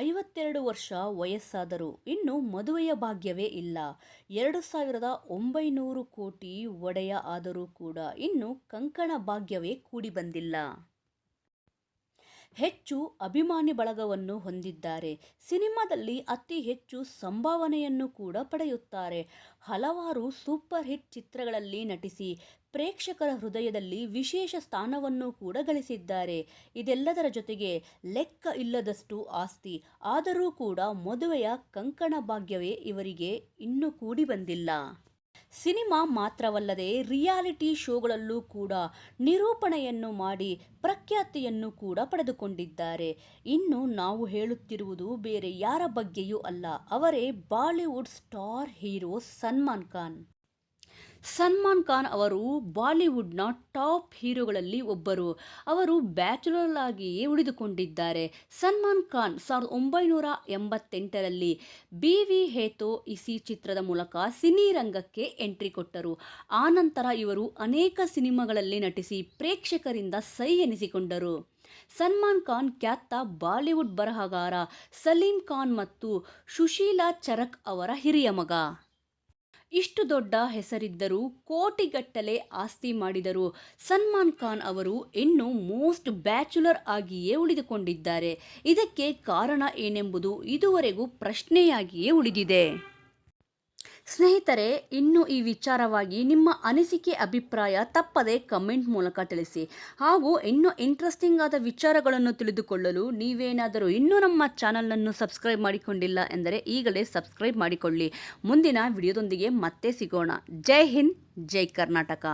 ಐವತ್ತೆರಡು ವರ್ಷ ವಯಸ್ಸಾದರೂ ಇನ್ನೂ ಮದುವೆಯ ಭಾಗ್ಯವೇ ಇಲ್ಲ. ಎರಡು ಸಾವಿರದ ಒಂಬೈನೂರು ಕೋಟಿ ಒಡೆಯ ಆದರೂ ಕೂಡ ಇನ್ನೂ ಕಂಕಣ ಭಾಗ್ಯವೇ ಕೂಡಿ ಬಂದಿಲ್ಲ. ಹೆಚ್ಚು ಅಭಿಮಾನಿ ಬಳಗವನ್ನು ಹೊಂದಿದ್ದಾರೆ. ಸಿನಿಮಾದಲ್ಲಿ ಅತಿ ಹೆಚ್ಚು ಸಂಭಾವನೆಯನ್ನು ಕೂಡ ಪಡೆಯುತ್ತಾರೆ. ಹಲವಾರು ಸೂಪರ್ ಹಿಟ್ ಚಿತ್ರಗಳಲ್ಲಿ ನಟಿಸಿ ಪ್ರೇಕ್ಷಕರ ಹೃದಯದಲ್ಲಿ ವಿಶೇಷ ಸ್ಥಾನವನ್ನು ಕೂಡ ಗಳಿಸಿದ್ದಾರೆ. ಇದೆಲ್ಲದರ ಜೊತೆಗೆ ಲೆಕ್ಕ ಇಲ್ಲದಷ್ಟು ಆಸ್ತಿ, ಆದರೂ ಕೂಡ ಮದುವೆಯ ಕಂಕಣ ಭಾಗ್ಯವೇ ಇವರಿಗೆ ಇನ್ನೂ ಕೂಡಿ ಬಂದಿಲ್ಲ. ಸಿನಿಮಾ ಮಾತ್ರವಲ್ಲದೆ ರಿಯಾಲಿಟಿ ಶೋಗಳಲ್ಲೂ ಕೂಡ ನಿರೂಪಣೆಯನ್ನು ಮಾಡಿ ಪ್ರಖ್ಯಾತಿಯನ್ನು ಕೂಡ ಪಡೆದುಕೊಂಡಿದ್ದಾರೆ. ಇನ್ನು ನಾವು ಹೇಳುತ್ತಿರುವುದು ಬೇರೆ ಯಾರ ಬಗ್ಗೆಯೂ ಅಲ್ಲ. ಅವರೇ Bollywood star hero Salman Khan. Salman Khan ಅವರು ಬಾಲಿವುಡ್ನ ಟಾಪ್ ಹೀರೋಗಳಲ್ಲಿ ಒಬ್ಬರು. ಅವರು ಬ್ಯಾಚುಲರ್ ಆಗಿಯೇ ಉಳಿದುಕೊಂಡಿದ್ದಾರೆ. ಸಲ್ಮಾನ್ ಖಾನ್ ಸಾವಿರದ ಒಂಬೈನೂರ ಎಂಬತ್ತೆಂಟರಲ್ಲಿ ಬಿ ವಿ ಹೇತೋ ಇಸಿ ಚಿತ್ರದ ಮೂಲಕ ಸಿನಿ ರಂಗಕ್ಕೆ ಎಂಟ್ರಿ ಕೊಟ್ಟರು. ಆನಂತರ ಇವರು ಅನೇಕ ಸಿನಿಮಾಗಳಲ್ಲಿ ನಟಿಸಿ ಪ್ರೇಕ್ಷಕರಿಂದ ಸೈ ಎನಿಸಿಕೊಂಡರು. ಸಲ್ಮಾನ್ ಖಾನ್ ಖ್ಯಾತ ಬಾಲಿವುಡ್ ಬರಹಗಾರ ಸಲೀಂ ಖಾನ್ ಮತ್ತು ಸುಶೀಲಾ ಚರಕ್ ಅವರ ಹಿರಿಯ ಮಗ. ಇಷ್ಟು ದೊಡ್ಡ ಹೆಸರಿದ್ದರೂ ಕೋಟಿಗಟ್ಟಲೆ ಆಸ್ತಿ ಮಾಡಿದರು. ಸಲ್ಮಾನ್ ಖಾನ್ ಅವರು ಇನ್ನು ಮೋಸ್ಟ್ ಬ್ಯಾಚುಲರ್ ಆಗಿಯೇ ಉಳಿದುಕೊಂಡಿದ್ದಾರೆ. ಇದಕ್ಕೆ ಕಾರಣ ಏನೆಂಬುದು ಇದುವರೆಗೂ ಪ್ರಶ್ನೆಯಾಗಿಯೇ ಉಳಿದಿದೆ. ಸ್ನೇಹಿತರೆ, ಇನ್ನು ಈ ವಿಚಾರವಾಗಿ ನಿಮ್ಮ ಅನಿಸಿಕೆ, ಅಭಿಪ್ರಾಯ ತಪ್ಪದೆ ಕಮೆಂಟ್ ಮೂಲಕ ತಿಳಿಸಿ. ಹಾಗೂ ಇನ್ನೂ ಇಂಟ್ರೆಸ್ಟಿಂಗ್ ಆದ ವಿಚಾರಗಳನ್ನು ತಿಳಿದುಕೊಳ್ಳಲು ನೀವೇನಾದರೂ ಇನ್ನೂ ನಮ್ಮ ಚಾನಲನ್ನು ಸಬ್ಸ್ಕ್ರೈಬ್ ಮಾಡಿಕೊಂಡಿಲ್ಲ ಎಂದರೆ ಈಗಲೇ ಸಬ್ಸ್ಕ್ರೈಬ್ ಮಾಡಿಕೊಳ್ಳಿ. ಮುಂದಿನ ವಿಡಿಯೋದೊಂದಿಗೆ ಮತ್ತೆ ಸಿಗೋಣ. ಜೈ ಹಿಂದ್, ಜೈ ಕರ್ನಾಟಕ.